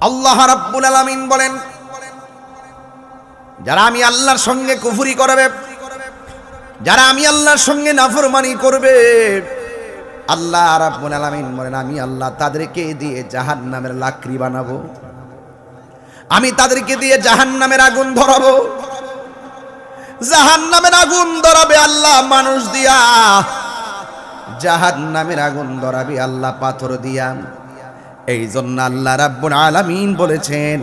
আল্লাহ রাব্বুল আলামিন বলেন, যারা আমি আল্লাহর সঙ্গে কুফরি করবে, যারা আমি আল্লাহর সঙ্গে নাফরমানি করবে, আল্লাহ রাব্বুল আলামিন বলেন, আমি আল্লাহ তাদেরকে দিয়ে জাহান্নামের লাকড়ি বানাবো, আমি তাদেরকে দিয়ে জাহান্নামের আগুন ধরাবো, জাহান্নামের আগুন ধরাবে আল্লাহ মানুষ দিয়া, জাহান্নামের আগুন ধরাবে আল্লাহ পাথর দিয়া। এই জন্য আল্লাহ রাব্বুল আলামিন বলেছেন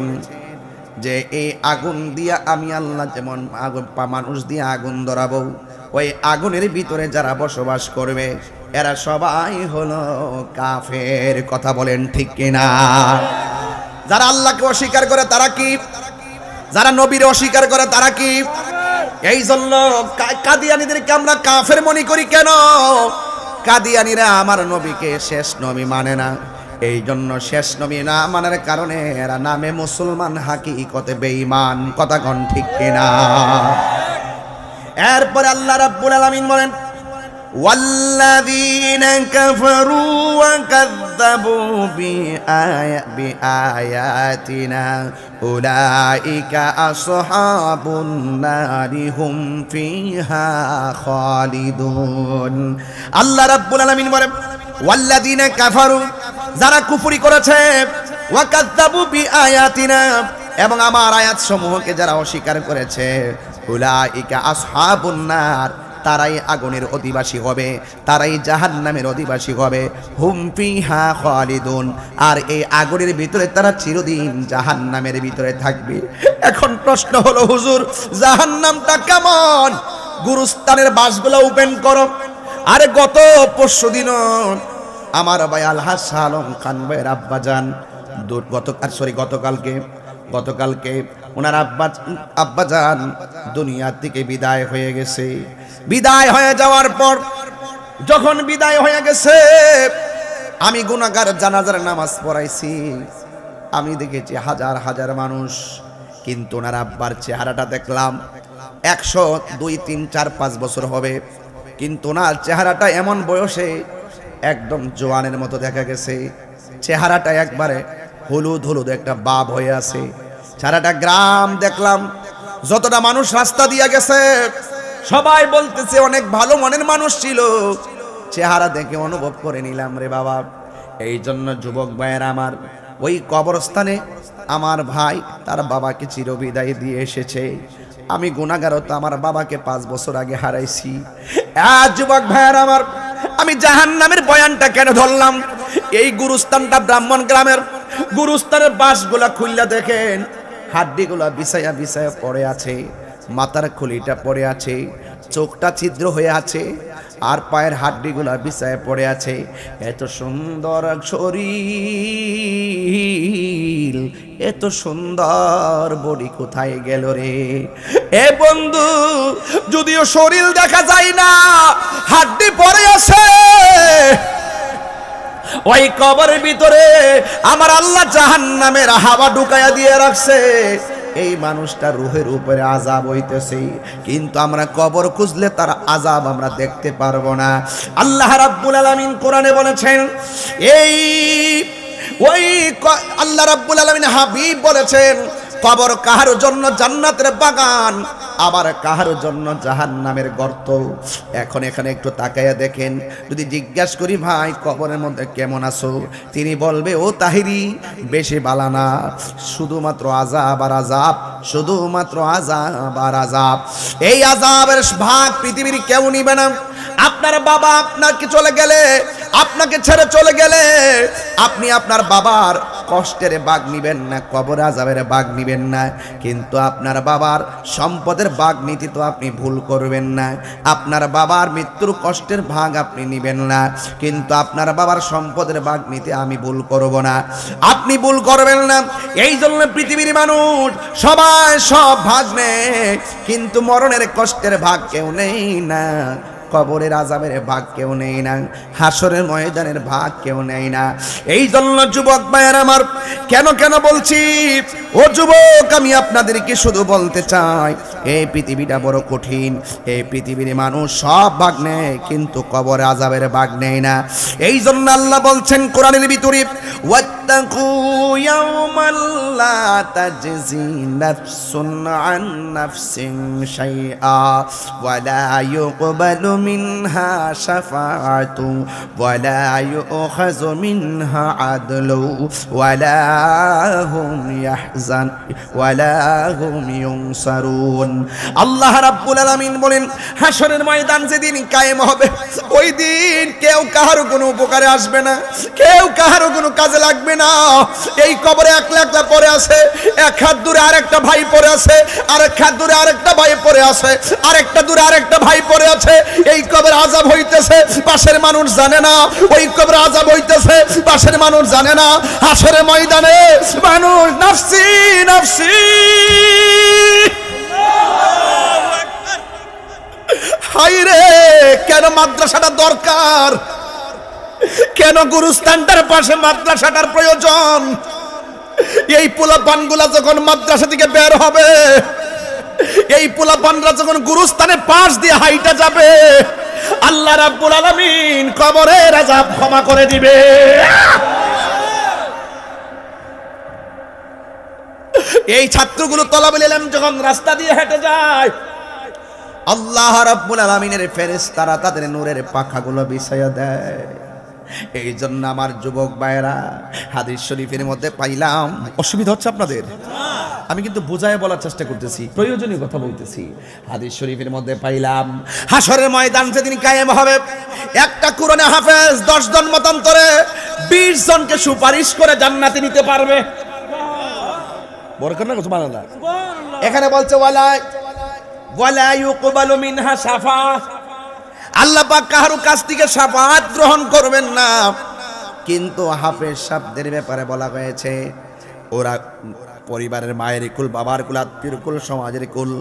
যে, এই আগুন দিয়া আমি আল্লাহ যেমন আগুন মানুষ দিয়ে আগুন ধরাবো, ওই আগুনের ভিতরে যারা বসবাস করবে, এরা সবাই হলো কাফের। কথা বলেন ঠিক কিনা? যারা আল্লাহকে অস্বীকার করে তারা কি? যারা নবীর অস্বীকার করে তারা কি? এই জন্য কাদিয়ানীদেরকে আমরা কাফের মনে করি কেন? কাদিয়ানীরা আমার নবীকে শেষ নবী মানে না। এই জন্য শেষ নবী না মানার কারণে এরা নামে মুসলমান হাকি হাকিকতে বেঈমান কথা কন ঠিক কিনা। এরপরে আল্লাহ রাব্বুল আলামিন বলেন والذين كفروا وكذبوا بآي- بآياتنا أولئك أصحاب النار هم فيها خالدون আল্লাহ রাব্বুল আলামিন বলেন ওয়াল্লাযীন কাফারু যারা কুফরি করেছে ওয়াকাযযাবু বিআয়াতিনা এবং আমার আয়াত সমূহকে যারা অস্বীকার করেছে উলাইকা আসহাবুন নার তারাই আগুনের অধিবাসী হবে, তারাই জাহান্নামের অধিবাসী হবে। হুম ফিহা খালিদুন, আর এই আগুনের ভিতরে তারা চিরদিন জাহান্নামের ভিতরে থাকবে। এখন প্রশ্ন হলো, হুজুর, জাহান্নামটা কেমন? গুরুস্থানের বাসগুলো ওপেন করো। আরে গত পরশু দিন আমার ভাই আলহাজ শাহ আলম খান ভাইয়ের আব্বা যান। গতকাল, সরি, গতকালকে গতকালকে ওনার আব্বা আব্বা যান দুনিয়ার থেকে বিদায় হয়ে গেছে। বিদায় হয়ে যাওয়ার পর যখন বিদায় হয়ে গেছে, আমি গুনাগার জানাজার নামাজ পড়াইছি। আমি দেখেছি হাজার হাজার মানুষ, কিন্তু ওনার আব্বার চেহারাটা দেখলাম একশো দুই, তিন, চার, পাঁচ বছর হবে। কিন্তু ওনার চেহারাটা এমন বয়সে একদম জোয়ানের মতো দেখা গেছে। চেহারাটা একবারে হলুদ হলুদ একটা বাব হয়ে আছে। সারাটা গ্রাম দেখলাম, যতটা মানুষ রাস্তা দিয়ে গেছে, সবাই বলতেছে অনেক ভালো মনের মানুষ ছিল। চেহারা দেখে অনুভব করে নিলাম রে বাবা। এই জন্য যুবক ভাইয়ের আমার, ওই কবরস্থানে আমার ভাই তার বাবাকে চিরবিদায় দিয়ে এসেছে। আমি গুণাগারও তো আমার বাবাকে পাঁচ বছর আগে হারাইছি। যুবক ভাইয়ের আমার, আমি জাহান নামের বয়ানটা কেন ধরলাম? এই গুরুস্থানটা ব্রাহ্মণ গ্রামের, গুরুস্থানের বাসগুলা খুললে দেখেন হাড্ডিগুলা বিছায়া বিছায়া পড়ে আছে, মাথার খুলিটা পড়ে আছে, চোখটা ছিদ্র হয়ে আছে, আর পায়ের হাড্ডিগুলা বিছায় পড়ে আছে। এত সুন্দর শরীর, এত সুন্দর বডি কোথায় গেল রে? এ বন্ধু, যদিও শরীর দেখা যায় না, হাড্ডি পড়ে আছে ওই কবরের ভিতরে আমার আল্লাহ জাহান নামের হাওয়া ঢুকাইয়া দিয়ে রাখছে। এই মানুষটা রুহের উপরে আজাব হইতেছে। কিন্তু আমরা কবর খুঁজলে তার আজাব আমরা দেখতে পারব না। আল্লাহ রাব্বুল আলামিন কোরআনে বলেছেন, এই, ওই আল্লাহ রাব্বুল আলামিন হাবিব বলেছেন, কবর কাহার জন্য জান্নাতের বাগান আবার কাহার জন্য জাহান নামের গর্ত? এখন এখানে একটু তাকাইয়া দেখেন। যদি জিজ্ঞাসা করি, ভাই, কবরের মধ্যে কেমন আছো? তিনি বলবে, ও তাহিরি, বেশি বালানা শুধুমাত্র আজাব আর আজাব শুধুমাত্র আজাব আর আজাব এই আজাবের ভাগ পৃথিবীর কেউ নিবে না। আপনার বাবা আপনাকে চলে গেলে, আপনাকে ছেড়ে চলে গেলে, আপনি আপনার বাবার কষ্টের বাঘ নিবেন না, কবর আজাবের বাঘ নিবেন না। কিন্তু আপনার বাবার সম্পদের বাঘ নীতি তো আপনি ভুল করবেন না। আপনার বাবার মৃত্যুর কষ্টের ভাগ আপনি নিবেন না। কিন্তু আপনার বাবার সম্পদের ভাগ নিতে আমি ভুল করব না। আপনি ভুল করবেন না। এই জন্য পৃথিবীর মানুষ সবাই সব ভাগ নেয় কিন্তু মরণের কষ্টের ভাগ কেউ নেই না। কবরের আজাবের ভাগ কেউ নেই না হাসরের ময়দানের ভাগ কেউ নেই না। এই জন্য যুবক ভাইয়ের আমার কেন কেন বলছি, ও যুবক, আমি আপনাদেরকে শুধু বলতে চাই এই পৃথিবীটা বড় কঠিন এই পৃথিবীর মানুষ সব ভাগ নেয়, কিন্তু কবরে আজাবের ভাগ নেই না। এই জন্য আল্লাহ বলছেন, কোরআনের ভিতরে ওয়া واتقوا يوما لا تجزي نفس عن نفس شيئا ولا يقبل منها شفاعة ولا يؤخذ منها عدل ولا هم يحزن ولا هم ينصرون আল্লাহ রাব্বুল আলামিন বলেন হাসরের ময়দান যেদিন কায়েম হবে ওই দিন কেউ কাহারও কোনো উপকারে আসবে না কেউ কাহারও কোনো কাজে লাগবে না। এই কবরে একলা একলা পড়ে আছে, এক হাত দূরে আরেকটা ভাই পড়ে আছে, আরেক হাত দূরে আরেকটা ভাই পড়ে আছে, আরেকটা দূরে আরেকটা ভাই পড়ে আছে। এই কবর আজাব হইতেছে, পাশের মানুষ জানে না। ওই কবর আজাব হইতেছে, পাশের মানুষ জানে না। হাসরে ময়দানে মানুষ নাফসি নাফসি। হাই রে কেন মাদ্রাসাটা দরকার? কেন গুরুস্থানটার পাশে মাদ্রাসাটার প্রয়োজন? এই পোলাপানগুলা যখন মাদ্রাসা থেকে বের হবে, এই পোলাপানরা যখন গুরুস্থানের পাশ দিয়ে হাইটা যাবে, আল্লাহ রাব্বুল আলামিন কবরের আযাব ক্ষমা করে দিবে। এই ছাত্রগুলো তলাবিল এলাম যখন রাস্তা দিয়ে হেঁটে যায়, আল্লাহ রাব্বুল আলামিনের ফেরেশতারা তাদের নূরের পাখাগুলো বিছাইয়া দেয়। এই জন্য আমার যুবক ভাইয়েরা হাদিস শরীফের মধ্যে পাইলাম অসুবিধা হচ্ছে আপনাদের? আমি কিন্তু বোঝায় বলার চেষ্টা করতেছি প্রয়োজনীয় কথা বলতেছি। হাদিস শরীফের মধ্যে পাইলাম হাসরের ময়দান যেদিন কায়েম হবে একটা কোরআনে হাফেজ দশ জন মতান্তরে বিশ জনকে সুপারিশ করে জান্নাতে নিতে পারবে। বড় না এখানে বলছে ওয়ালা ওয়ালা ইউকবালু মিনহা সাফা আল্লাহ পাক কাহারও কাছ থেকে সাফাত গ্রহণ করবেন না। কিন্তু হাফেজ শব্দের ব্যাপারে বলা হয়েছে, ওরা পরিবারের মায়ের কুল, বাবার কুল আত্মীয় কুল, সমাজের কুল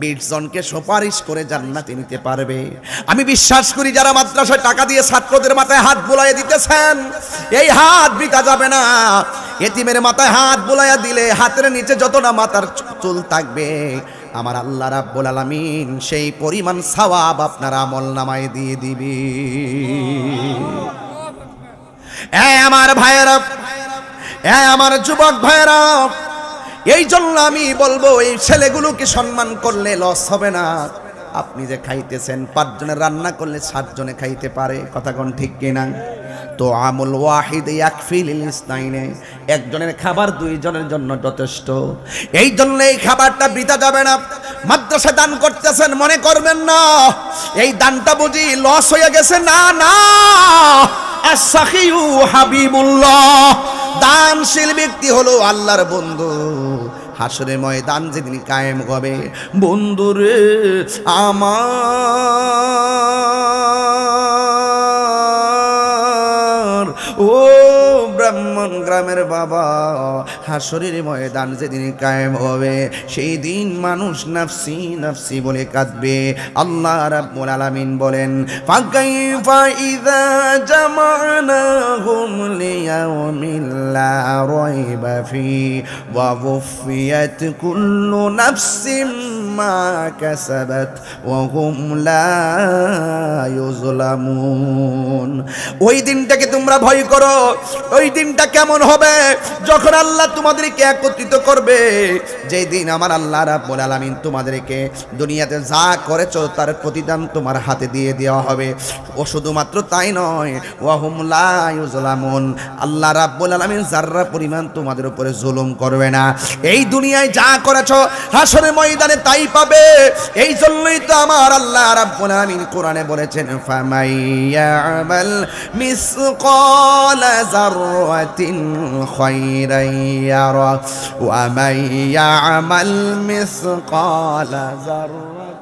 বিশ জনকে সুপারিশ করে জান্নাতে নিতে পারবে। আমি বিশ্বাস করি যারা মাদ্রাসায় টাকা দিয়ে ছাত্রদের মাথায় হাত বুলাইয়ে দিতেছেন, এই হাত বিকা যাবে না। এতিমের মাথায় হাত বুলাইয়া দিলে হাতের নিচে যতটা মাথার চুল থাকবে আমার আল্লাহ রাব্বুল আলামিন সেই পরিমাণ সওয়াব আপনার আমল নামায় দিয়ে দিবি। এ আমার ভাইয়েরা এ আমার যুবক ভাইয়েরা এই জন্য আমি বলব, এই ছেলেগুলোকে সম্মান করলে লস হবে না। আপনি যে খাইতেছেন পাঁচজনের রান্না করলে সাতজনে খাইতে পারে, কথা কোন ঠিক কিনা? তো আমল ওয়াহিদ ইয়াকফিল ইসনাইনে। একজনের খাবার দুইজনের জন্য যথেষ্ট। এই জন্য এই খাবারটা বৃথা যাবে না। মাদ্রাসা দান করতেছেন, মনে করবেন না। এই দানটা বুঝি লস হয়ে গেছে? না না। হাবিবুল্লাহ। দানশীল ব্যক্তি হলো আল্লাহর বন্ধু। হাসরে ময়দান যেদিন কায়েম হবে। বন্ধুরে, আমার ও ব্রাহ্মণ গ্রামের বাবা, হাসরের ময়দান যেদিন কায়েম হবে, সেই দিন মানুষ নাফসি নাফসি বলে কাঁদবে। আল্লাহ রাব্বুল আলামিন বলেন, ফাকাইফা ইযা জামানাহুম লিয়াউমিন লা রাইবা ফি, ওয়া ওয়ুফিয়াত কুল্লু নাফসিম কাসাবাত ওয়া হুম লা ইউজলামুন ওই দিনটাকে তোমরা ভয় করো। ওই দিনটা কেমন হবে? যখন আল্লাহ তোমাদেরকে একত্রিত করবে, যেই দিন আমার আল্লাহ রাব্বুল আলামিন তোমাদেরকে দুনিয়াতে যা করেছ তার প্রতিদান তোমার হাতে দিয়ে দেওয়া হবে। ও শুধুমাত্র তাই নয় ওয়াহুম লা ইউজলামুন আল্লাহ রাব্বুল আলামিন যাররা পরিমাণ তোমাদের উপরে জুলুম করবে না। এই দুনিয়ায় যা করেছ, হাসরের ময়দানে তাই পাবে। এই জন্যই তো আমার আল্লাহ রাব্বুল আমিন কোরআনে বলেছেন ফামাইয়ামাল মিসকালা যাররাতিন খায়রান ইয়ারা, ওয়া মান ইয়ামাল মিসকালা যাররাতিন